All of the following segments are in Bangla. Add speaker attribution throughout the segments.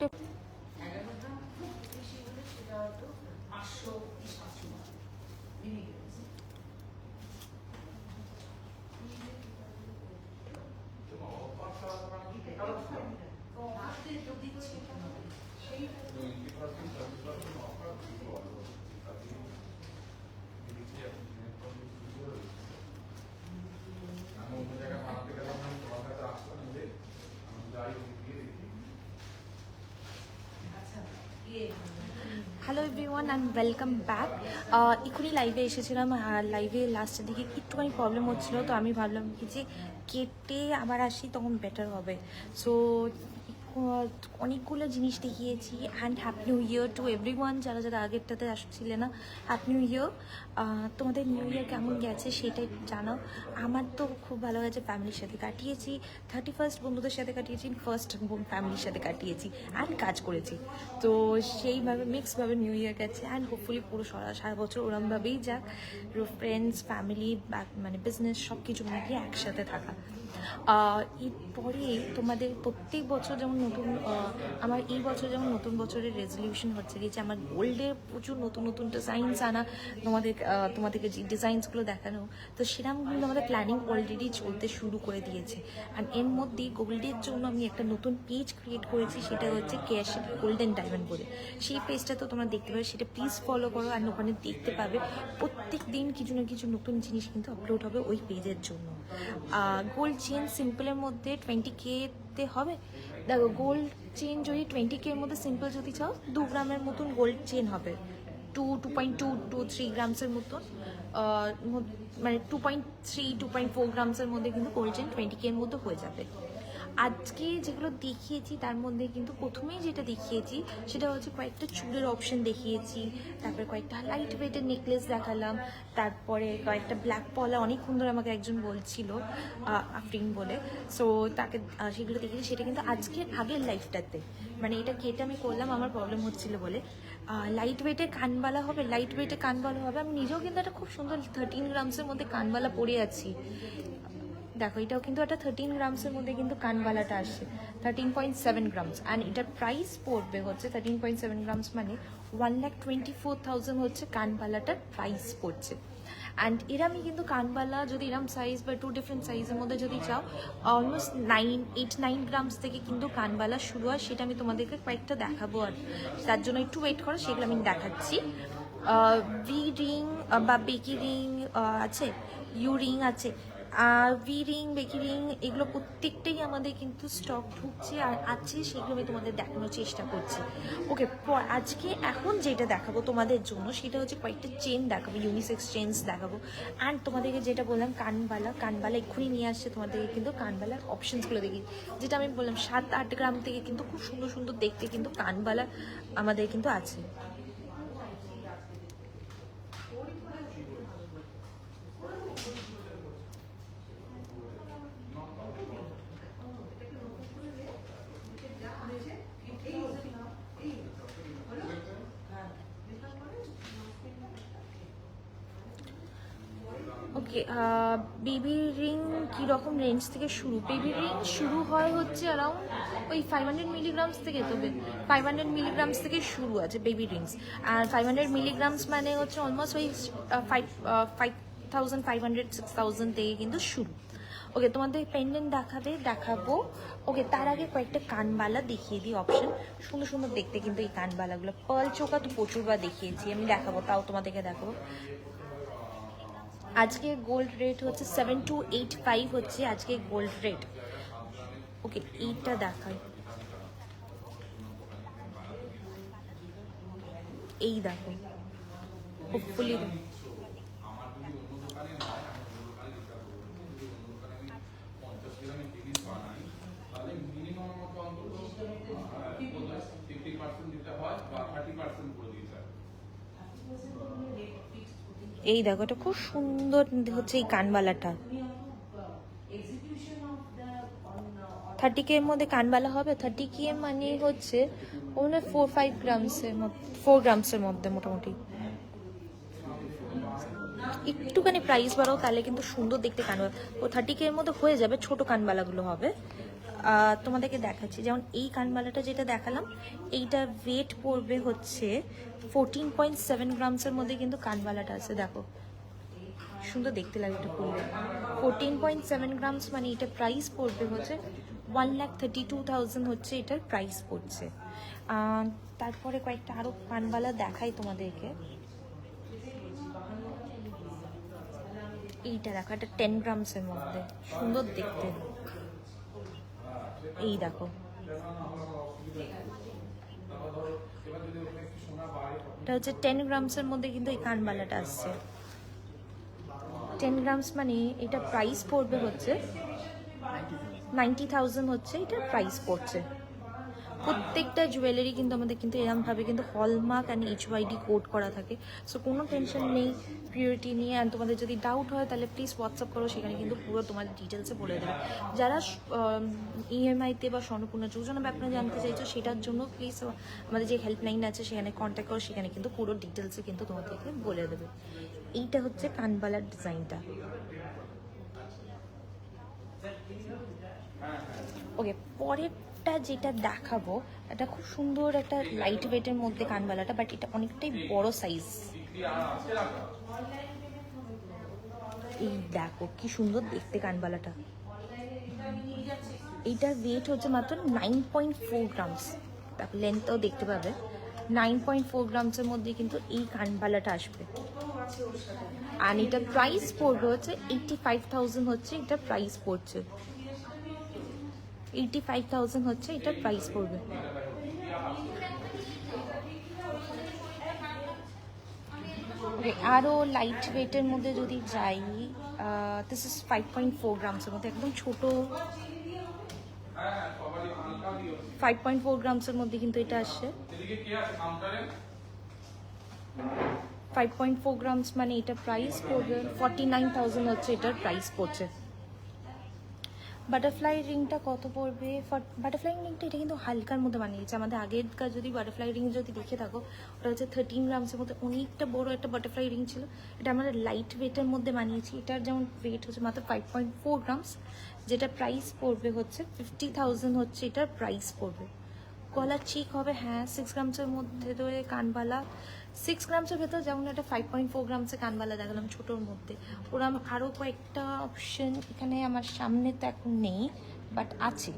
Speaker 1: Hello everyone and welcome back এক্ষুনি লাইভে এসেছিলাম লাইভে লাস্টের দিকে একটুখানি প্রবলেম হচ্ছিল, তো আমি ভাবলাম কি যে কেটে আবার আসি, তখন বেটার হবে। সো অনেকগুলো জিনিস দেখিয়েছি and happy new year to everyone যারা যারা আগেরটাতে আসছিলে না হ্যাপি নিউ ইয়ার তোমাদের নিউ ইয়ার কেমন গেছে সেটাই জানো আমার তো খুব ভালো গেছে ফ্যামিলির সাথে কাটিয়েছি। থার্টি ফার্স্ট বন্ধুদের সাথে কাটিয়েছি ফার্স্ট ফ্যামিলির সাথে কাটিয়েছি অ্যান্ড কাজ করেছি। তো সেইভাবে মিক্সভাবে নিউ ইয়ার গেছে অ্যান্ড হোপফুলি পুরো সারা সারা বছর ওরমভাবেই যাক। ফ্রেন্ডস ফ্যামিলি মানে বিজনেস সব কিছু মিলিয়ে একসাথে থাকা। এরপরে তোমাদের প্রত্যেক বছর যেমন নতুন আমার এই বছর যেমন নতুন বছরের রেজলিউশন হচ্ছে গিয়েছে আমার গোল্ডের প্রচুর নতুন নতুন ডিজাইনস আনা, তোমাদের তোমাদেরকে যে ডিজাইনসগুলো দেখানো, তো সেরকম কিন্তু আমাদের প্ল্যানিং অলরেডি চলতে শুরু করে দিয়েছে। আর এর মধ্যে গোল্ডের জন্য আমি একটা নতুন পেজ ক্রিয়েট করেছি, সেটা হচ্ছে ক্যাশ গোল্ডেন ডায়মন্ড বলে। সেই পেজটা তো তোমরা দেখতে পাবে, সেটা প্লিজ ফলো করো আর ওখানে দেখতে পাবে, প্রত্যেক দিন কিছু না কিছু নতুন জিনিস কিন্তু আপলোড হবে ওই পেজের জন্য। গোল্ড চেন সিম্পলের মধ্যে টোয়েন্টি কেতে হবে। দেখো গোল্ড চেন যদি টোয়েন্টি কের মধ্যে সিম্পল যদি চাও, দু গ্রামের মতন গোল্ড চেন হবে। Two two point two two three গ্রামসের মতন মানে two point three two point four গ্রামসের মধ্যে কিন্তু গোল্ড চেন টোয়েন্টি কের মধ্যে হয়ে যাবে। আজকে যেগুলো দেখিয়েছি, তার মধ্যে কিন্তু প্রথমেই যেটা দেখিয়েছি, সেটা হচ্ছে কয়েকটা চুলের অপশন দেখিয়েছি, তারপরে কয়েকটা লাইট ওয়েটের নেকলেস দেখালাম, তারপরে কয়েকটা ব্ল্যাক পলা অনেকক্ষণ ধরে আমাকে একজন বলছিল আফরিন বলে। সো তাকে সেগুলো দেখিয়েছি, সেটা কিন্তু আজকের আগের লাইফটাতে মানে এটা কেটে আমি করলাম, আমার প্রবলেম হচ্ছিল বলে। লাইট ওয়েটে কানবালা হবে লাইট ওয়েটে কানবালা হবে, আমি নিজেও কিন্তু একটা খুব সুন্দর থার্টিন গ্রামসের মধ্যে কানবালা পরে আছি। দেখো, এটাও কিন্তু একটা থার্টিন গ্রামসের মধ্যে কিন্তু কানবালাটা আসছে thirteen point seven grams and এটার প্রাইস পড়বে হচ্ছে থার্টিন পয়েন্ট সেভেন গ্রামস মানে one lakh twenty four thousand হচ্ছে কানবালাটার প্রাইস পড়ছে। অ্যান্ড এরামই কিন্তু কানবালা যদি এরম সাইজ বা টু ডিফারেন্ট সাইজের মধ্যে যদি চাও almost nine eight nine grams থেকে কিন্তু কানবালা শুরু হয়, সেটা আমি তোমাদেরকে কয়েকটা দেখাবো আর তার জন্য একটু ওয়েট করো, সেগুলো আমি দেখাচ্ছি। ভি রিং বা বেকি রিং আছে ইউ রিং আছে। আর ভি রিং বেকি রিং এগুলো প্রত্যেকটাই আমাদের কিন্তু স্টক ঢুকছে আর আছে সেগুলো আমি তোমাদের দেখানোর চেষ্টা করছি। ওকে আজকে এখন যেটা দেখাবো তোমাদের জন্য, সেটা হচ্ছে কয়েকটা চেন দেখাবো ইউনিসেক্স চেনস দেখাবো। অ্যান্ড তোমাদেরকে যেটা বললাম, কানবালা কানবালা এক্ষুনি নিয়ে আসছে তোমাদেরকে কিন্তু কানবালার অপশনসগুলো দেখি। যেটা আমি বললাম, সাত আট গ্রাম থেকে কিন্তু খুব সুন্দর সুন্দর দেখতে কিন্তু কানবালা আমাদের কিন্তু আছে। বেবি রিং কীরকম রেঞ্জ থেকে শুরু? বেবি রিং শুরু হয় হচ্ছে অ্যারাউন্ড ওই ফাইভ হান্ড্রেড মিলিগ্রামস থেকে তো ফাইভ হান্ড্রেড মিলিগ্রামস থেকে শুরু আছে বেবি রিংস আর ফাইভ হান্ড্রেড মিলিগ্রামস মানে হচ্ছে অলমোস্ট ওই five five thousand five hundred six thousand থেকে কিন্তু শুরু। ওকে তোমাদের পেন্ডেন্ট দেখাবে, দেখাবো। ওকে তার আগে কয়েকটা কানবালা দেখিয়ে দিই অপশন সুন্দর সুন্দর দেখতে কিন্তু এই কানবালাগুলো। পার্ল চোকা তো প্রচুরবার দেখিয়েছি, আমি দেখাবো, তাও তোমাদেরকে দেখাবো। আজকে গোল্ড রেট হচ্ছে সেভেন টু এইট ফাইভ হচ্ছে আজকে গোল্ড রেট ওকে এইটা দেখাই। এই দেখো। হোপফুলি
Speaker 2: ফিফটি পার্সেন্ট দিতে হয় বা থার্টি পার্সেন্ট করে দিতে হয়
Speaker 1: এই দেখো, এটা খুব সুন্দর হচ্ছে এই কানবালাটা। থার্টি কে এর মধ্যে কানবালা হবে থার্টি কে মানে হচ্ছে ওখানে ফোর ফাইভ গ্রামসের ফোর গ্রামসের মধ্যে মোটামুটি। একটুখানি প্রাইস বাড়াও, তাহলে কিন্তু সুন্দর দেখতে কানবালা। ও থার্টি কে এর মধ্যে হয়ে যাবে, ছোট কানবালাগুলো হবে। তোমাদেরকে দেখাচ্ছি। যেমন এই কানবালাটা যেটা দেখালাম, এইটা ওয়েট পড়বে হচ্ছে ফোরটিন পয়েন্ট সেভেন গ্রামসের মধ্যে কিন্তু কানবালাটা আছে, দেখো। সুন্দর দেখতে লাগে এটা পড়লে। ফোরটিন পয়েন্ট সেভেন গ্রামস মানে এটা প্রাইস পড়বে হচ্ছে one lakh thirty two thousand হচ্ছে এটার প্রাইস পড়ছে। তারপরে কয়েকটা আরও কানবালা দেখাই তোমাদেরকে। এইটা দেখো, এটা টেন গ্রামসের মধ্যে। সুন্দর দেখতে। এই দেখো। এটা হচ্ছে টেন গ্রামসের মধ্যে কিন্তু এই কানবালাটা আসছে। টেন গ্রামস মানে এটা প্রাইস পড়বে হচ্ছে নাইনটি থাউজেন্ড হচ্ছে এটা প্রাইস পড়ছে। প্রত্যেকটা জুয়েলারি কিন্তু আমাদের কিন্তু এরমভাবে কিন্তু hallmark and H Y D code করা থাকে। সো কোনো টেনশন নেই পিউরিটি নিয়ে। অ্যান্ড তোমাদের যদি ডাউট হয়, তাহলে প্লিজ হোয়াটসঅ্যাপ করো, সেখানে কিন্তু পুরো তোমার ডিটেলসে বলে দেবে। যারা ইএমআইতে বা স্বর্ণপূর্ণ যোজনা ব্যাপারে জানতে চাইছো, সেটার জন্য প্লিজ আমাদের যে হেল্পলাইন আছে, সেখানে কন্ট্যাক্ট করো, সেখানে কিন্তু পুরো ডিটেলসে কিন্তু তোমাদেরকে বলে দেবে। এইটা হচ্ছে কানবালার ডিজাইনটা ওকে পরেরটা যেটা দেখাবো, এটা খুব সুন্দর একটা লাইট ওয়েটের মধ্যে কানবালাটা বাট এটা অনেকটাই বড় সাইজ এই দেখো, কি সুন্দর দেখতে কানবালাটা এইটার ওয়েট হচ্ছে মাত্র নাইন পয়েন্ট ফোর গ্রামস তারপর লেন্থটাও দেখতে পাবে। নাইন পয়েন্ট ফোর গ্রামসের মধ্যে কিন্তু এই কানবালাটা আসবে। আর এটার প্রাইস পড়বে হচ্ছে এইটটি ফাইভ থাউজেন্ড হচ্ছে, এটা প্রাইস পড়ছে। এইটি ফাইভ থাউজেন্ড হচ্ছে, এটা প্রাইস পড়বে। আরও লাইট ওয়েটের মধ্যে যদি যাই this is five point four গ্রামসের মধ্যে, একদম ছোট। ফাইভ পয়েন্ট ফোর গ্রামসের মধ্যে কিন্তু এটা আসছে। ফাইভ পয়েন্ট ফোর গ্রামস মানে এটা প্রাইস পড়বে ফর্টি নাইন থাউজেন্ড হচ্ছে এটার প্রাইস পড়ছে। বাটারফ্লাই রিংটা কত পড়বে? বাটারফ্লাই রিংটা এটা কিন্তু হালকার মধ্যে বানিয়েছে। আমাদের আগেরকার যদি বাটারফ্লাই রিং যদি দেখে থাকো, ওটা হচ্ছে থার্টিন গ্রামসের মধ্যে অনেকটা বড় একটা বাটারফ্লাই রিং ছিল। এটা আমরা লাইট ওয়েটের মধ্যে বানিয়েছি। এটার যেমন ওয়েট হচ্ছে মাত্র ফাইভ পয়েন্ট ফোর গ্রামস যেটা প্রাইস পড়বে হচ্ছে ফিফটি থাউজেন্ড হচ্ছে এটার প্রাইস পড়বে। গলার চিক হবে হ্যাঁ সিক্স গ্রামসের মধ্যে ধরে কানবালা সিক্স গ্রামসের ভেতর যেমন একটা ফাইভ পয়েন্ট ফোর গ্রামসের কানবালা দেখালাম ছোটোর মধ্যে ওরম আরও কয়েকটা অপশন এখানে আমার সামনে তো এখন নেই বাট আছে।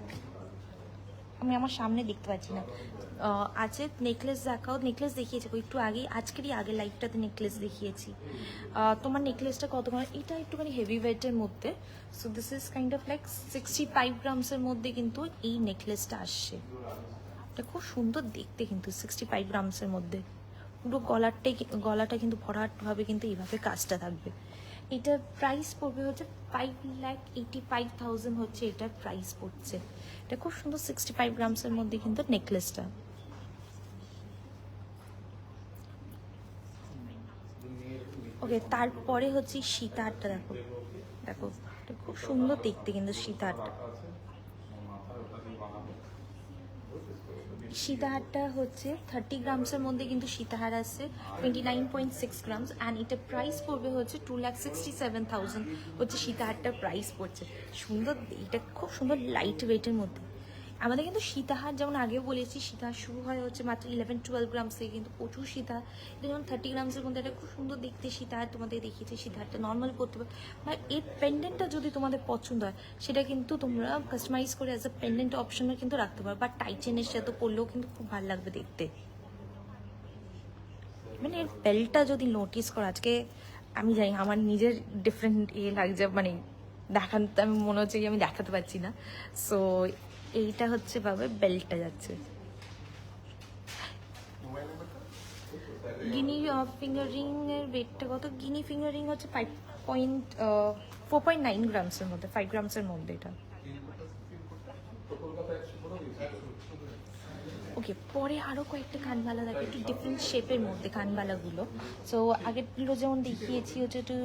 Speaker 1: আমি আমার সামনে দেখতে পাচ্ছি না। আছে নেকলেস দেখাও নেকলেস দেখিয়েছে একটু আগেই, আজকেরই আগে লাইভটাতে নেকলেস দেখিয়েছি। তোমার নেকলেসটা কত করে এটা একটুখানি হেভি ওয়েটের মধ্যে so this is kind of like sixty five গ্রামসের মধ্যে কিন্তু এই নেকলেসটা আসছে। এটা খুব সুন্দর দেখতে কিন্তু সিক্সটি ফাইভ গ্রামসের মধ্যে। পুরো গলারটাই গলাটা কিন্তু ভরাটভাবে কিন্তু এইভাবে কাজটা থাকবে। এটার প্রাইস পড়বে হচ্ছে five lakh eighty five thousand হচ্ছে এটার প্রাইস পড়ছে। এটা খুব সুন্দর সিক্সটি ফাইভ গ্রামসের মধ্যে কিন্তু নেকলেসটা ওকে তারপরে হচ্ছে সীতাহারটা দেখো। দেখো খুব সুন্দর দেখতে কিন্তু সীতাহারটা সীতাহারটা হচ্ছে থার্টি গ্রামসের মধ্যে কিন্তু সীতাহার আছে twenty nine point six grams and এটা প্রাইস পড়বে হচ্ছে two lakh sixty seven thousand হচ্ছে সীতাহারটা প্রাইস পড়ছে। সুন্দর, এটা খুব সুন্দর লাইট ওয়েটের মধ্যে। আমাদের কিন্তু সীতাহার, যেমন আগেও বলেছি, সীতাহার শুরু হয় হচ্ছে মাত্র ইলেভেন টুয়েলভ গ্রামস থেকে কিন্তু প্রচুর সীতাহার কিন্তু যেমন থার্টি গ্রামসের মধ্যে একটা খুব সুন্দর দেখতে সীতাহার তোমাদের দেখিয়েছি, সীতাহারটা নর্মাল করতে পারো বা এর পেন্ডেন্টটা যদি তোমাদের পছন্দ হয়, সেটা কিন্তু তোমরা কাস্টমাইজ করে অ্যাজ এ পেন্ডেন্ট অপশনে কিন্তু রাখতে পারো। বা টাই চেনের সাথে পরলেও কিন্তু খুব ভালো লাগবে দেখতে। মানে এর বেলটা যদি নোটিস করো, আজকে আমি জানি আমার নিজের ডিফারেন্ট ইয়ে লাগছে মানে দেখাতে আমি মনে হচ্ছে আমি দেখাতে পারছি না। সো এইটা হচ্ছে ভাবে বেল্টটা যাচ্ছে। গিনি ফিঙ্গারিং এর ওয়েটটা কত? গিনি ফিঙ্গার রিং হচ্ছে five point four point nine গ্রামসের মধ্যে ফাইভ গ্রামসের মধ্যে এটা। ওকে পরে আরও কয়েকটা কানবালা থাকে, একটু ডিফারেন্ট শেপের মধ্যে কানবালাগুলো। সো আগেরগুলো যেমন দেখিয়েছি হচ্ছে একটু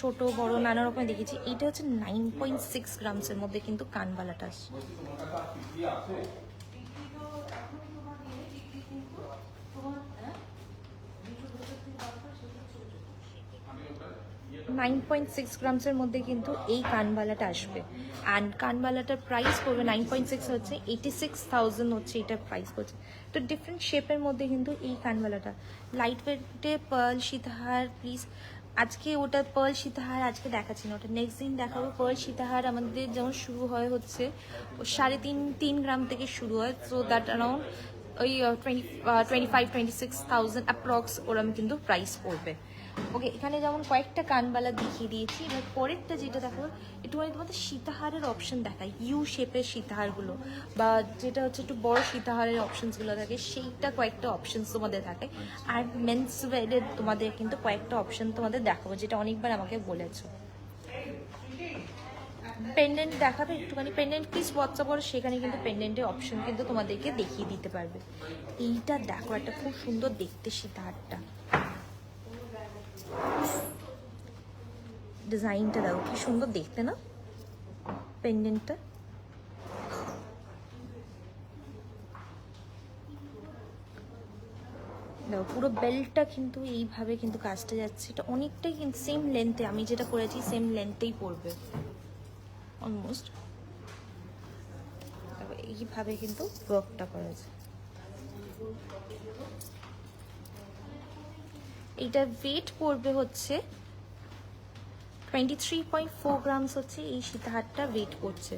Speaker 1: ছোটো, বড়, নানা রকমের দেখিয়েছি এটা হচ্ছে নাইন পয়েন্ট সিক্স গ্রামসের মধ্যে কিন্তু কানবালাটা আসছে নাইন পয়েন্ট সিক্স গ্রামসের মধ্যে কিন্তু এই কানবালাটা আসবে। অ্যান্ড কানবালাটার প্রাইস পড়বে নাইন পয়েন্ট সিক্স হচ্ছে এইটি সিক্স থাউজেন্ড হচ্ছে এটার প্রাইস পড়ছে। তো ডিফারেন্ট শেপের মধ্যে কিন্তু এই কানবালাটা। লাইট ওয়েটে পার্ল সীতাহার প্লিজ আজকে ওটা পার্ল সীতাহার, আজকে দেখাচ্ছি না, ওটা নেক্সট দিন দেখাবো। পার্ল সীতাহার আমাদের যেমন শুরু হয় হচ্ছে, ও সাড়ে তিন তিন গ্রাম থেকে শুরু হয়। সো দ্যাট অ্যারাউন্ড ওই twenty twenty five twenty six thousand approx ওরম কিন্তু প্রাইস পড়বে। ওকে এখানে যেমন কয়েকটা কানবালা দেখিয়ে দিয়েছি এবার পরেরটা যেটা দেখো একটুখানি তোমাদের সীতাহারের অপশন দেখায় ইউ শেপের সীতাহারগুলো বা যেটা হচ্ছে একটু বড় সীতাহারের অপশনসগুলো থাকে সেইটা কয়েকটা অপশনস তোমাদের থাকে আর মেন্স ওয়ারের তোমাদের কিন্তু কয়েকটা অপশন তোমাদের দেখাবো যেটা অনেকবার আমাকে বলেছ। পেন্ডেন্ট দেখাবে একটুখানি পেন্ডেন্ট প্লিজ হোয়াটসঅ্যাপ করো সেখানে কিন্তু পেন্ডেন্টের অপশন কিন্তু তোমাদেরকে দেখিয়ে দিতে পারবে। এইটা দেখো একটা খুব সুন্দর দেখতে সীতাহারটা। ডিজাইনটা দেখো কি সুন্দর দেখতে না? পেন্ডেন্টটা দেখো পুরো বেল্টটা কিন্তু এইভাবে কিন্তু কাজটা যাচ্ছে। এটা অনেকটাই কিন্তু সেম লেন্থে আমি যেটা করেছি সেম লেন্থেই পড়বে অলমোস্ট এইভাবে কিন্তু ওয়ার্কটা করেছে এইটার ওয়েট পড়বে হচ্ছে twenty three point four grams হচ্ছে এই সীতাহারটা ওয়েট করছে।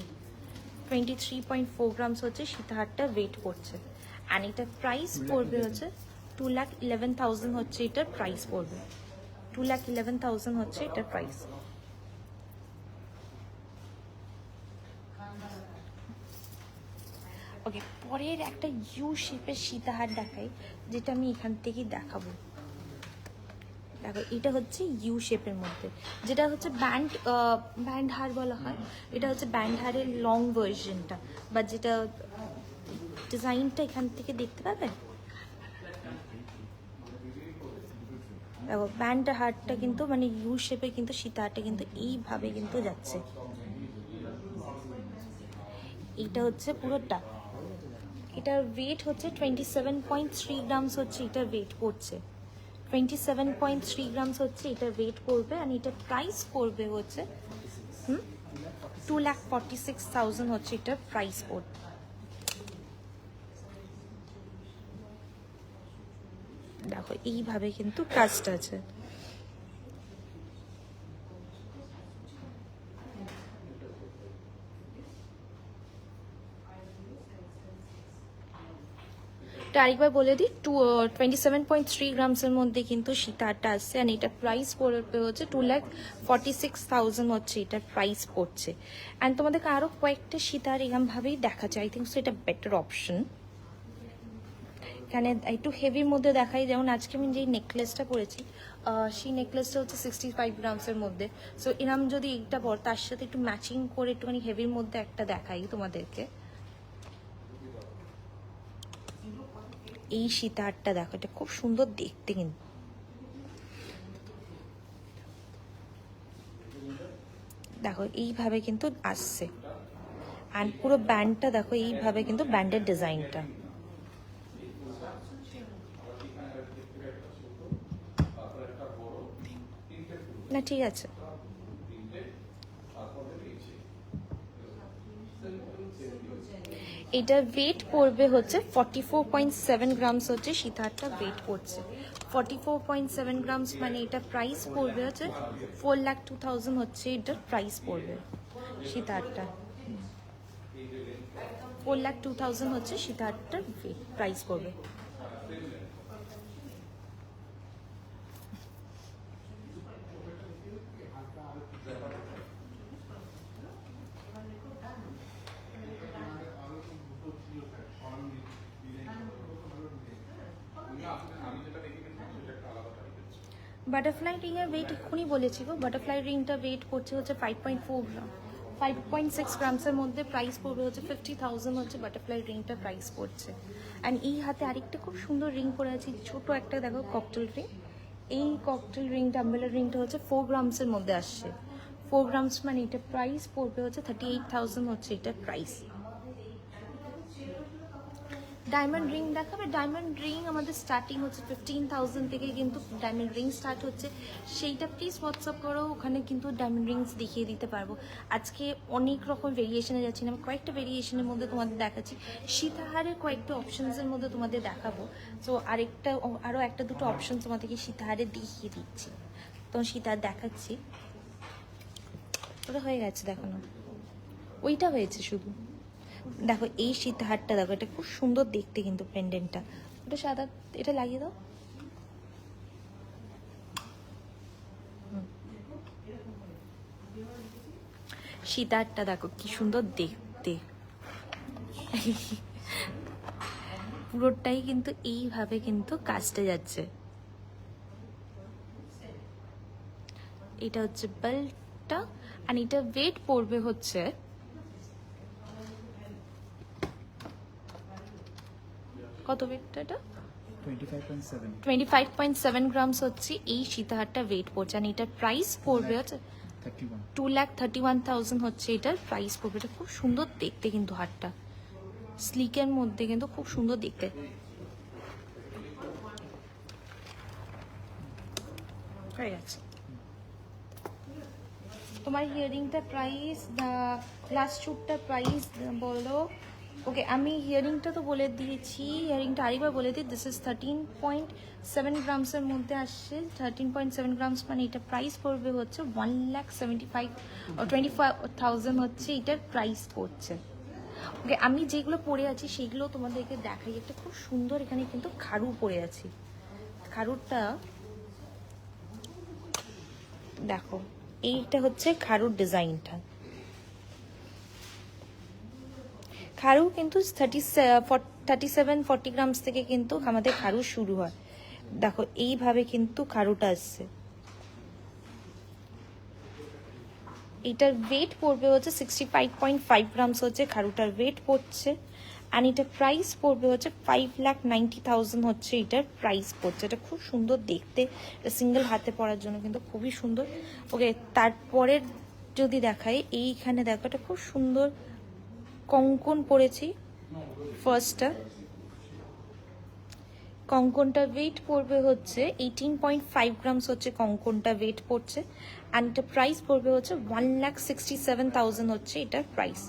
Speaker 1: Twenty three point four grams হচ্ছে সীতাহারটা ওয়েট করছে। অ্যান্ড এটার প্রাইস পড়বে হচ্ছে টু লাখ ইলেভেন থাউজেন্ড হচ্ছে এটার প্রাইস পড়বে। টু ইলেভেন থাউজেন্ড হচ্ছে এটার প্রাইস ওকে পরের একটা ইউ শেপের সীতাহার দেখাই, যেটা আমি এখান থেকেই দেখাবো। দেখো, এটা হচ্ছে ইউ শেপের মধ্যে। যেটা হচ্ছে ব্যান্ড ব্যান্ড হার বলা হয়। এটা হচ্ছে ব্যান্ড হারের লং ভার্সনটা বা যেটা ডিজাইনটা এখান থেকে দেখতে পাবেন দেখো ব্যান্ড হারটা কিন্তু মানে ইউ শেপে কিন্তু সীতাহারটা কিন্তু এইভাবে কিন্তু যাচ্ছে। এটা হচ্ছে পুরোটা। এটার ওয়েট হচ্ছে twenty seven point three grams হচ্ছে, এটার ওয়েট করছে। Twenty seven point three grams হচ্ছে, এটা ওয়েট করবে আর এটা প্রাইস পড়বে হচ্ছে, হুম? Two lakh forty six thousand হচ্ছে এটার প্রাইস পড়বে। দেখো, এইভাবে কিন্তু কাজটা আছে। আরেকবার বলে দিই two twenty seven point three গ্রামসের মধ্যে কিন্তু সীতাহারটা আসছে আর এটার প্রাইস পড়বে হচ্ছে two lakh forty six thousand হচ্ছে এটার প্রাইস পড়ছে। অ্যান্ড তোমাদেরকে আরও কয়েকটা সীতাহার এরকমভাবেই দেখা যায় আই থিঙ্ক সো এটা বেটার অপশন এখানে একটু হেভির মধ্যে দেখাই, যেমন আজকে আমি যেই নেকলেসটা পরেছি সেই নেকলেসটা হচ্ছে সিক্সটি ফাইভ গ্রামসের মধ্যে। সো এরম যদি এইটা পর, তার সাথে একটু ম্যাচিং করে একটুখানি হেভির মধ্যে একটা দেখাই তোমাদেরকে। এই সীতাহারটা দেখো, এটা খুব সুন্দর দেখতে কিন্তু। দেখো, এইভাবে কিন্তু আসছে। আর পুরো ব্যান্ডটা দেখো, এইভাবে কিন্তু ব্যান্ডের ডিজাইনটা না, ঠিক আছে। এটার ওয়েট পড়বে হচ্ছে forty four point seven grams হচ্ছে সীতাহারটা ওয়েট করছে। Forty four point seven grams মানে এটা প্রাইস পড়বে হচ্ছে ফোর লাখ টু থাউজেন্ড হচ্ছে এটার প্রাইস পড়বে সীতাহারটা ফোর লাখ টু থাউজেন্ড হচ্ছে সীতাহারটার প্রাইস পড়বে
Speaker 2: আমি যেটা দেখে গেছিলাম সেটা একটা আলাদা টাইপের
Speaker 1: বাটারফ্লাই রিংয়ের ওয়েট এক্ষুনি বলেছি গো বাটারফ্লাই রিংটা ওয়েট করছে হচ্ছে five point four gram five point six গ্রামসের মধ্যে প্রাইস পড়বে হচ্ছে ফিফটি থাউজেন্ড হচ্ছে বাটারফ্লাই রিংটা প্রাইস পড়ছে। অ্যান্ড এই হাতে আরেকটা খুব সুন্দর রিং পরে আছে, ছোটো একটা দেখো ককটেল রিং এই ককটেল রিংটা আম্বেলার রিংটা হচ্ছে ফোর গ্রামসের মধ্যে আসছে। ফোর গ্রামস মানে এটা প্রাইস পড়বে হচ্ছে থার্টি এইট থাউজেন্ড হচ্ছে এটা প্রাইস ডায়মন্ড রিং দেখাবে। ডায়মন্ড রিং আমাদের স্টার্টিং হচ্ছে ফিফটিন থাউজেন্ড থেকে কিন্তু ডায়মন্ড রিং স্টার্ট হচ্ছে। সেইটা প্লিজ হোয়াটসঅ্যাপ করো, ওখানে কিন্তু ডায়মন্ড রিংস দেখিয়ে দিতে পারব। আজকে অনেক রকম ভেরিয়েশনে যাচ্ছি আমি কয়েকটা ভেরিয়েশনের মধ্যে তোমাদের দেখাচ্ছি। সীতাহারের কয়েকটা অপশনসের মধ্যে তোমাদের দেখাবো। তো আরেকটা আরও একটা দুটো অপশন তোমাদেরকে সীতাহারে দেখিয়ে দিচ্ছি। তো সীতাহার দেখাচ্ছি। ওটা হয়ে গেছে দেখানো। ওইটা হয়েছে শুধু। দেখো, এই সীতাহারটা দেখো, এটা খুব সুন্দর দেখতে কিন্তু পেন্ডেন্টটা। ওটা সাদা, এটা লাগিয়ে দাও। সীতাহারটা দেখো, কি সুন্দর দেখতে। পুরোটাই কিন্তু এইভাবে কিন্তু কাজটা যাচ্ছে। এটা হচ্ছে বেল্টটা আর এটা ওয়েট পড়বে হচ্ছে কত ওয়েটটা এটা?
Speaker 3: Twenty five point seven
Speaker 1: grams হচ্ছে এই সীতাহারটা ওয়েট পড়ছে। আর এটার প্রাইস পড়বে হচ্ছে two lakh thirty one thousand হচ্ছে এটার প্রাইস পড়বে। এটা খুব সুন্দর দেখতে কিন্তু হারটা। স্লিকের মধ্যে কিন্তু খুব সুন্দর দেখতে। হয়ে গেছে। তোমার হিয়ারিংটা প্রাইস লাস্ট শ্যুটটার প্রাইস বলো। ওকে আমি হিয়ারিংটা তো বলে দিয়েছি হিয়ারিংটা আরেকবার বলে দিই this is thirteen point seven গ্রামসের মধ্যে আসছে। থার্টিন পয়েন্ট সেভেন গ্রামস মানে এটা প্রাইস পড়বে হচ্ছে one lakh seventy five twenty five thousand হচ্ছে এটার প্রাইস পড়ছে। ওকে আমি যেগুলো পরে আছি সেগুলো তোমাদেরকে দেখাই। একটা খুব সুন্দর এখানে কিন্তু খাড়ু পরে আছি। খাড়ুরটা দেখো, এইটা হচ্ছে খাড়ুর ডিজাইনটা খাড়ু কিন্তু thirty thirty seven forty grams থেকে কিন্তু আমাদের খারু শুরু হয়। দেখো, এইভাবে কিন্তু খারুটা আসছে। এটার ওয়েট পড়বে হচ্ছে sixty five point five grams হচ্ছে খারুটার ওয়েট পড়ছে। অ্যান্ড এটার প্রাইস পড়বে হচ্ছে ফাইভ লাখ নাইনটি থাউজেন্ড হচ্ছে এটার প্রাইস পড়ছে। এটা খুব সুন্দর দেখতে। এটা সিঙ্গেল হাতে পরার জন্য কিন্তু খুবই সুন্দর। ওকে তারপরের যদি দেখাই, এইখানে দেখো, এটা খুব সুন্দর কঙ্কন পরেছি ফার্স্টটা কঙ্কনটা ওয়েট পড়বে হচ্ছে এইটিন পয়েন্ট ফাইভ গ্রামস হচ্ছে কঙ্কনটা ওয়েট পড়ছে। অ্যান্ড এটা প্রাইস পড়বে হচ্ছে one lakh sixty seven thousand হচ্ছে এটার প্রাইস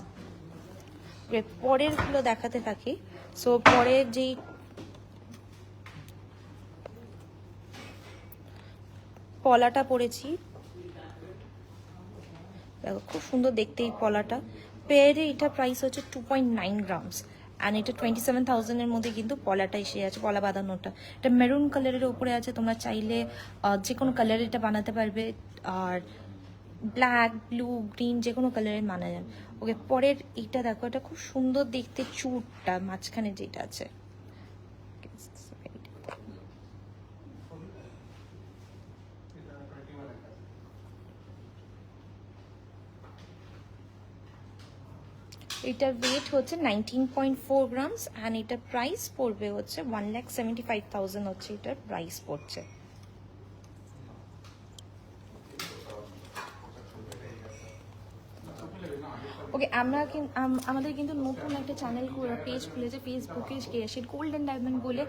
Speaker 1: পরেরগুলো দেখাতে থাকি। সো পরের যেই পলাটা পরেছি দেখো খুব সুন্দর দেখতে এই পলাটা। পেয়ারে এটা প্রাইস হচ্ছে two point nine grams and এটা টোয়েন্টি সেভেন থাউজেন্ডের মধ্যে কিন্তু পলাটা এসে আছে, পলা বাঁধানোটা। এটা মেরুন কালারের উপরে আছে, তোমরা চাইলে যে কোনো কালারের এটা বানাতে পারবে, আর ব্ল্যাক ব্লু গ্রিন যে কোনো কালারের মানা যাবে ওকে পরের এইটা দেখো, এটা খুব সুন্দর দেখতে চুটটা, মাঝখানে যেটা আছে। এটার ওয়েট হচ্ছে nineteen point four grams and এটার প্রাইস পড়বে হচ্ছে one lakh seventy five thousand হচ্ছে এটার প্রাইস পড়ছে। ওকে আমরা আমাদের কিন্তু নতুন একটা চ্যানেল পেজ খুলেছে ফেসবুকে সে গোল্ডেন ডায়মন্ড বলে।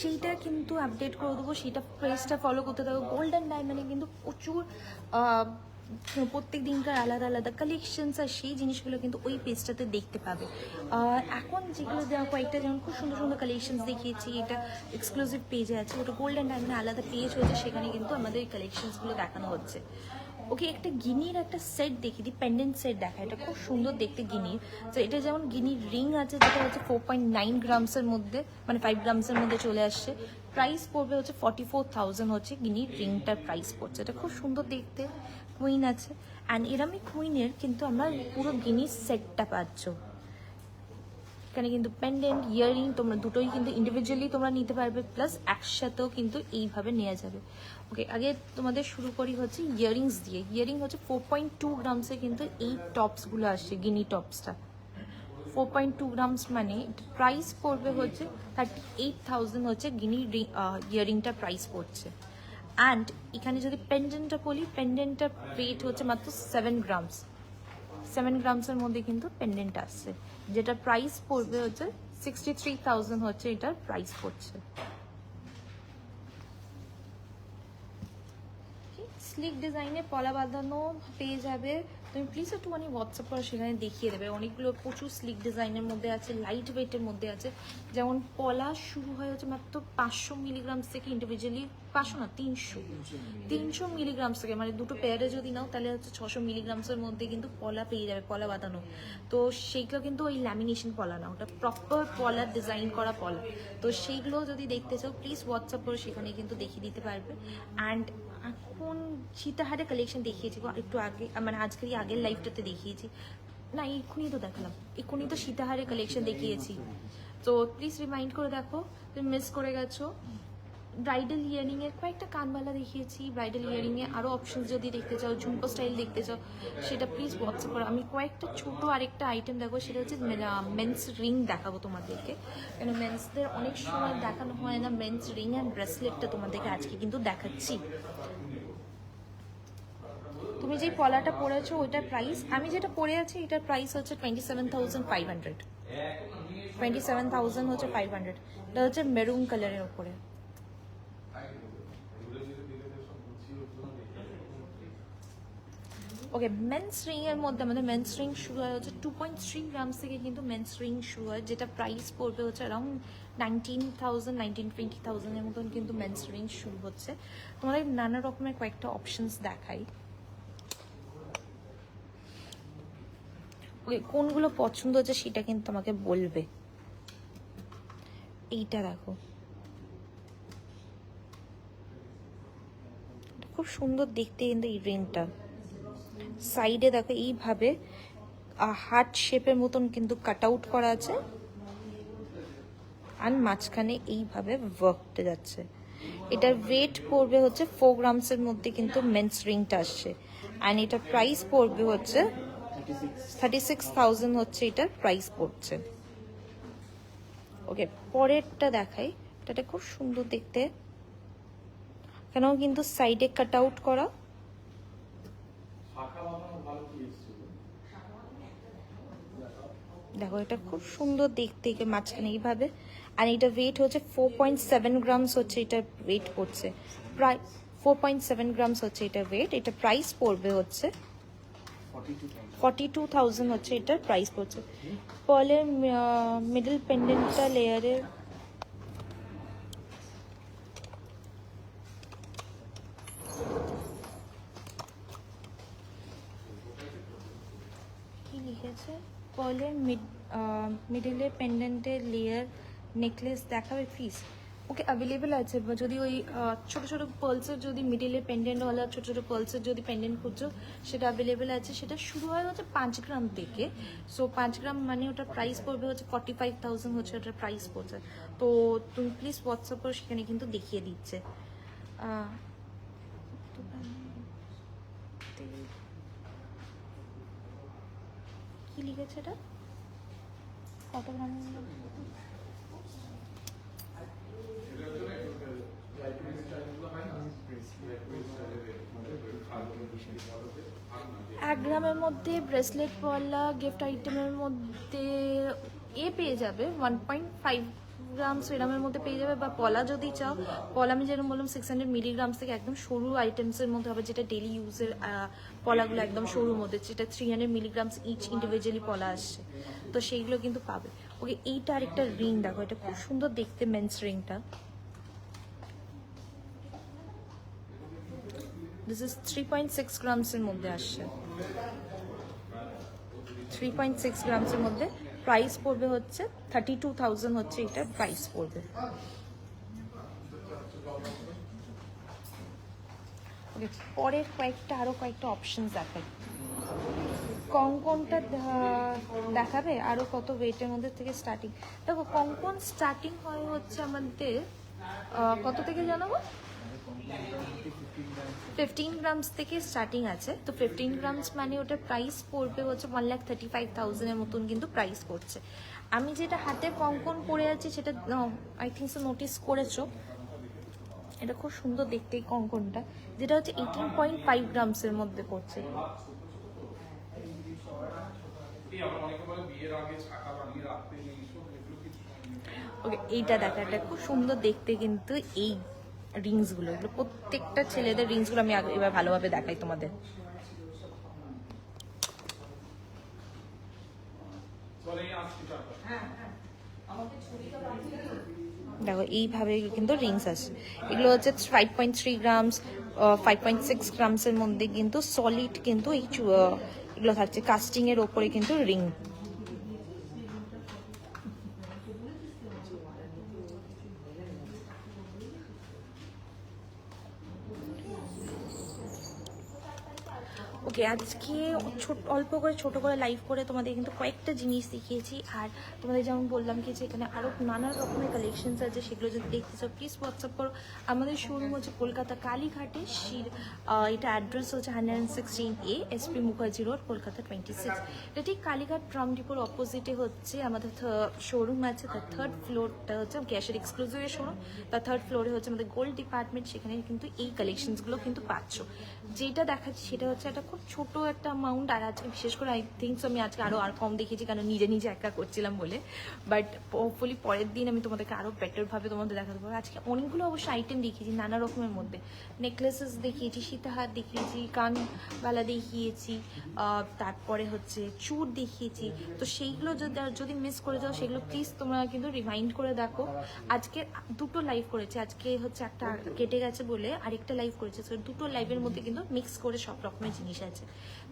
Speaker 1: সেইটা কিন্তু আপডেট করে দেবো সেটা পেজটা ফলো করতে থাকো। গোল্ডেন ডায়মন্ডে কিন্তু প্রচুর প্রত্যেক দিনকার আলাদা আলাদা কালেকশনস আর সেই জিনিসগুলো কিন্তু ওই পেজটাতে দেখতে পাবে। আর এখন যেগুলো দেওয়া কয়েকটা যেমন খুব সুন্দর সুন্দর কালেকশনস দেখিয়েছি, এটা এক্সক্লুসিভ পেজে আছে, ওটা গোল্ডেন ডায়মন্ডে আলাদা পেজ হয়েছে, সেখানে কিন্তু আমাদের এই কালেকশনসগুলো দেখানো হচ্ছে। ওকে, একটা গিনির একটা সেট দেখি দিই পেন্ডেন্ট সেট দেখা, এটা খুব সুন্দর দেখতে গিনির তো এটা যেমন গিনির রিং আছে, যেটা হচ্ছে ফোর পয়েন্ট নাইন গ্রামসের মধ্যে মানে ফাইভ গ্রামসের মধ্যে চলে আসছে। প্রাইস পড়বে হচ্ছে ফর্টি ফোর থাউজেন্ড হচ্ছে গিনির রিংটার প্রাইস পড়ছে, এটা খুব সুন্দর দেখতে। কুইন আছে। অ্যান্ড এরামি কুইনের কিন্তু আমরা পুরো গিনির সেটটা পাচ্ছ। এখানে কিন্তু পেন্ডেন্ট ইয়ারিং তোমরা দুটোই কিন্তু ইন্ডিভিজুয়ালি তোমরা নিতে পারবে প্লাস একসাথেও কিন্তু এইভাবে নেওয়া যাবে। ওকে আগে তোমাদের শুরু করি হচ্ছে ইয়ারিংস দিয়ে। ইয়ারিং হচ্ছে ফোর পয়েন্ট টু গ্রামসে কিন্তু এই টপসগুলো আসছে গিনি টপসটা ফোর পয়েন্ট টু গ্রামস মানে প্রাইস পড়বে হচ্ছে থার্টি এইট থাউজেন্ড হচ্ছে গিনি ইয়ারিংটা প্রাইস পড়ছে। অ্যান্ড এখানে যদি পেন্ডেন্টটা বলি পেন্ডেন্টটার ওয়েট হচ্ছে মাত্র সেভেন গ্রামস সেভেন গ্রামসের মধ্যে কিন্তু পেন্ডেন্ট আসছে। যেটা প্রাইস পড়বে হচ্ছে সিক্সটি থ্রি থাউজেন্ড হচ্ছে, এটার প্রাইস পড়ছে। স্লিক ডিজাইনে পলা বাঁধানো পেয়ে যাবে। তুমি প্লিজ একটুখানি হোয়াটসঅ্যাপ করে সেখানে দেখিয়ে দেবে। অনেকগুলো প্রচুর স্লিক ডিজাইনের মধ্যে আছে লাইট ওয়েটের মধ্যে আছে। যেমন পলা শুরু হয় হচ্ছে মাত্র পাঁচশো মিলিগ্রামস থেকে ইন্ডিভিজুয়ালি পাঁচশো না, তিনশো। তিনশো মিলিগ্রাম থেকে মানে দুটো পেয়ারে যদি নাও, তাহলে হচ্ছে ছশো মিলিগ্রামসের মধ্যে কিন্তু পলা পেয়ে যাবে, পলা বাঁধানো। তো সেইগুলো কিন্তু ওই ল্যামিনেশন পলা না, ওটা প্রপার পলার ডিজাইন করা পলা। তো সেইগুলো যদি দেখতে চাও প্লিজ হোয়াটসঅ্যাপ করে সেখানে কিন্তু দেখিয়ে দিতে পারবে। অ্যান্ড এখন সীতাহারে কালেকশন দেখিয়েছি একটু আগে মানে আজকেরই আগের লাইফটাতে দেখিয়েছি। না, এক্ষুনি তো দেখালাম, এক্ষুনি তো সীতাহারে কালেকশন দেখিয়েছি। তো প্লিজ রিমাইন্ড করে দেখো, তুমি মিস করে গেছো। ব্রাইডাল ইয়ারিং এর কয়েকটা কানবালা দেখিয়েছি। ব্রাইডাল ইয়ারিং এ আরও অপশন যদি দেখতে চাও, ঝুমকো স্টাইল দেখতে চাও, সেটা প্লিজ হোয়াটসঅ্যাপ করো। আমি কয়েকটা ছোট আরেকটা আইটেম দেখো সেটা হচ্ছে মেন্স রিং দেখাবো তোমাদেরকে। কেন মেন্সদের অনেক সময় দেখানো হয় না মেন্স রিং অ্যান্ড ব্রেসলেটটা তোমাদেরকে আজকে কিন্তু দেখাচ্ছি। তুমি যে পলাটা পরেছো, ওইটার প্রাইস আমি যেটা পরে আছি, এটার প্রাইস হচ্ছে twenty seven thousand five hundred twenty seven thousand হচ্ছে ফাইভ হান্ড্রেড এটা হচ্ছে মেরুন কালারের ওপরে ওকে মেন্স রিং এর মধ্যে আমাদের মেন্স রিং শুরু হয় হচ্ছে টু পয়েন্ট থ্রি গ্রামস থেকে কিন্তু মেন্স রিং শুরু হয়, যেটা প্রাইস পড়বে হচ্ছে around nineteen thousand nineteen twenty থাউজেন্ডের মতন কিন্তু মেন্স রিং শুরু হচ্ছে। তোমাদের নানা রকমের কয়েকটা অপশনস দেখাই। ওকে কোনগুলো পছন্দ হচ্ছে সেটা কিন্তু আমাকে বলবে। এইটা দেখো। খুব সুন্দর দেখতে কিন্তু এই রিংটা সাইডে দেখো এইভাবে হার্ট শেপের মতন কিন্তু কাট আউট করা আছে। আর মাঝখানে এইভাবে ওয়ার্কতে যাচ্ছে। এটার ওয়েট পড়বে হচ্ছে ফোর গ্রামসের মধ্যে কিন্তু মেন্স রিংটা আসছে। অ্যান্ড এটার প্রাইস পড়বে হচ্ছে থার্টি সিক্স থাউজেন্ড হচ্ছে এটার প্রাইস পড়ছে। ওকে পরেরটা দেখাই। এটা খুব সুন্দর দেখতে। কেন কিন্তু সাইডে কাট আউট করা। দেখো এটা খুব সুন্দর দেখতে একে মাঝখানে এইভাবে। আর এটা ওয়েট হচ্ছে ফোর পয়েন্ট সেভেন গ্রামস হচ্ছে এটা ওয়েট করছে প্রায় ফোর পয়েন্ট সেভেন গ্রামস হচ্ছে এটা ওয়েট এটা প্রাইস পড়বে হচ্ছে ফর্টি টু থাউজেন্ড হচ্ছে এটার প্রাইস পড়ছে। পলের মিডল পেন্ডেন্টটা লেয়ারের কি লিখেছে পলের মিড মিডিলের পেন্ডেন্টের লেয়ার নেকলেস দেখাবে প্লিজ ওকে অ্যাভেলেবেল আছে। যদি ওই ছোটো ছোটো পার্লসের যদি মিডিলে পেন্ডেন্টওয়ালা ছোটো ছোটো পার্লসের যদি পেন্ডেন্ট খুঁজছো, সেটা অ্যাভেলেবেল আছে। সেটা শুরু হয় হচ্ছে পাঁচ গ্রাম থেকে। সো পাঁচ গ্রাম মানে ওটার প্রাইস পড়বে হচ্ছে ফর্টি ফাইভ থাউজেন্ড হচ্ছে ওটার প্রাইস পড়ছে। তো, তুমি প্লিজ হোয়াটসঅ্যাপ করে সেখানে কিন্তু দেখিয়ে দিচ্ছে। কি লিখেছে এটা? কত গ্রাম এক গ্রামের মধ্যে ব্রেসলেট পলা গিফট আইটেমের মধ্যে এ পেয়ে যাবে ওয়ান পয়েন্ট ফাইভ গ্রামস এরামের মধ্যে পেয়ে যাবে বা পলা যদি চাও, পলা আমি যেরকম বললাম সিক্স হান্ড্রেড মিলিগ্রামস থেকে একদম সরু আইটেমসের মধ্যে হবে যেটা ডেলি ইউজের পলাগুলো একদম সরুর মধ্যে, যেটা three hundred milligrams each individually পলা আসছে। তো সেইগুলো কিন্তু পাবে। ওকে, এইটা আরেকটা রিং দেখো, এটা খুব সুন্দর দেখতে মেন্স রিংটা this is three point six গ্রামসের মধ্যে আসছে। থ্রি পয়েন্ট সিক্স গ্রামসের মধ্যে প্রাইস পড়বে হচ্ছে থার্টি টু থাউজেন্ড হচ্ছে এটার প্রাইস পড়বে। পরের কয়েকটা আরও কয়েকটা অপশন দেখাই। কঙ্কনটা দেখাবে? আরও কত ওয়েটের মধ্যে থেকে স্টার্টিং দেখো কঙ্কন স্টার্টিং হয় হচ্ছে আমাদের কত থেকে জানাব? ফিফটিন গ্রামস থেকে স্টার্টিং আছে। তো ফিফটিন গ্রামস মানে ওটা প্রাইস পড়বে হচ্ছে ওয়ান লাখ থার্টি ফাইভ থাউজেন্ডের মতন কিন্তু প্রাইস পড়ছে। আমি যেটা হাতে কঙ্কন পরে আছি সেটা আই থিঙ্ক সো নোটিস করেছ। এটা খুব সুন্দর দেখতে এই কঙ্কনটা, যেটা হচ্ছে এইটিন পয়েন্ট ফাইভ গ্রামসের মধ্যে পড়ছে। ওকে এইটা দেখা একটা খুব সুন্দর দেখতে কিন্তু এই রিংসগুলো, এগুলো প্রত্যেকটা ছেলেদের রিংসগুলো আমি এবার ভালোভাবে দেখাই তোমাদের। দেখো, এইভাবে কিন্তু রিংস আছে। এগুলো হচ্ছে five point three grams five point six গ্রামসের মধ্যে কিন্তু সলিড কিন্তু এই এগুলো থাকছে। কাস্টিং এর ওপরে কিন্তু রিং। ওকে আজকে ছোট অল্প করে ছোট করে লাইভ করে তোমাদের কিন্তু কয়েকটা জিনিস দেখিয়েছি। আর তোমাদের যেমন বললাম কি যে এখানে আরও নানা রকমের কালেকশনস আছে, সেগুলো যদি দেখতে চাও প্লিজ হোয়াটসঅ্যাপ করো। আমাদের শোরুম হচ্ছে কলকাতা কালীঘাটে শির এটা অ্যাড্রেস হচ্ছে hundred sixteen A SP Mukherjee road Kolkata twenty six এটা ঠিক কালীঘাট ট্রাম ডিপোর অপোজিটে হচ্ছে আমাদের শোরুম আছে, তার থার্ড ফ্লোরটা হচ্ছে গ্যাসের এক্সক্লুসিভের শোরুম তার থার্ড ফ্লোরে হচ্ছে আমাদের গোল্ড ডিপার্টমেন্ট সেখানে কিন্তু এই কালেকশনসগুলো কিন্তু পাচ্ছ। যেটা দেখাচ্ছি সেটা হচ্ছে একটা খুব ছোট একটা অ্যামাউন্ট আর আজকে বিশেষ করে আই থিঙ্কস আমি আজকে আরও আর কম দেখিয়েছি কারণ নিজে নিজে একা করছিলাম বলে। বাট হোপফুলি পরের দিন আমি তোমাদেরকে আরও বেটারভাবে তোমাদের দেখাতে পারব। আজকে অনেকগুলো অবশ্য আইটেম দেখিয়েছি, নানা রকমের মধ্যে। নেকলেসেস দেখিয়েছি, সীতাহার দেখিয়েছি, কানবালা দেখিয়েছি তারপরে হচ্ছে চুর দেখিয়েছি। তো সেইগুলো যদি যদি মিস করে যাও, সেগুলো প্লিজ তোমরা কিন্তু রিমাইন্ড করে দেখো। আজকে দুটো লাইভ করেছি। আজকে হচ্ছে একটা কেটে গেছে বলে আরেকটা লাইভ করেছে। তো দুটো লাইভের মধ্যে কিন্তু মিক্স করে সব রকমের জিনিস আছে।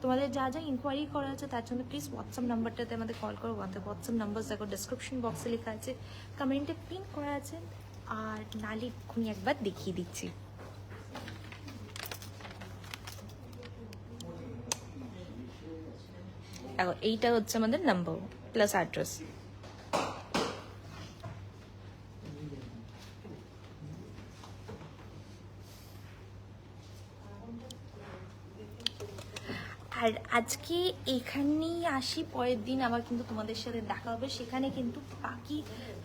Speaker 1: তোমাদের যা যা ইনকোয়ারি করা আছে তার জন্য প্লিজ হোয়াটসঅ্যাপ নাম্বারটাতে আমাদের কল করো। আমাদের হোয়াটসঅ্যাপ নাম্বার দেখো ডিসক্রিপশন বক্সে লেখা আছে। কমেন্টে পিন করা আছে। আর নালে এক্ষুনি একবার দেখিয়ে দিচ্ছি। এইটা হচ্ছে আমাদের নাম্বার প্লাস অ্যাড্রেস আর আজকে এখানেই আসি, পরের দিন আবার কিন্তু তোমাদের সাথে দেখা হবে। সেখানে কিন্তু বাকি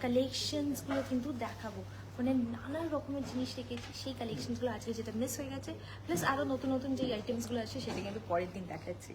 Speaker 1: কালেকশনসগুলো কিন্তু দেখাবো। মানে নানান রকমের জিনিস রেখেছি। সেই কালেকশনসগুলো আজকে যেটা মিস হয়ে গেছে প্লাস আরও নতুন নতুন যেই আইটেমসগুলো আছে, সেটা কিন্তু পরের দিন দেখাচ্ছি।